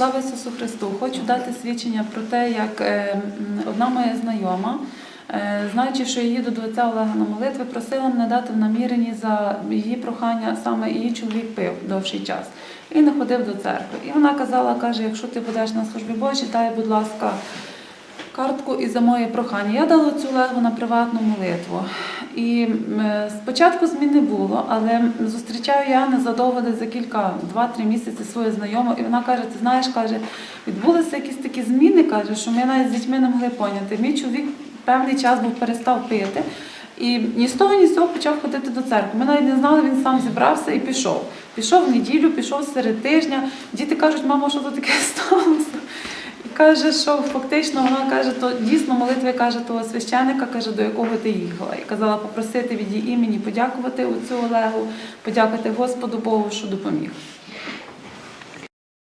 Слава Ісусу Христу! Хочу дати свідчення про те, як е, одна моя знайома, е, знаючи, що їду до отця Олега на молитви, просила мене дати в наміренні за її прохання, саме її чоловік пив довший час і не ходив до церкви. І вона казала, каже, якщо ти будеш на службі Божій, дай, будь ласка, картку і за моє прохання. Я дала цю Олегу на приватну молитву. І спочатку змін не було, але зустрічаю я незадовго за кілька, два-три місяці свою знайому, і вона каже: ти знаєш, каже, відбулися якісь такі зміни, каже, що ми навіть з дітьми не могли поняти. Мій чоловік певний час був перестав пити. І ні з того, ні з цього почав ходити до церкви. Ми навіть не знали, він сам зібрався і пішов. Пішов в неділю, пішов серед тижня. Діти кажуть, мамо, що тут таке сталося? Каже, що фактично вона каже, то дійсно молитви каже того священика, каже, до якого ти їхала. І казала попросити від її імені подякувати цю Олегу, подякувати Господу Богу, що допоміг.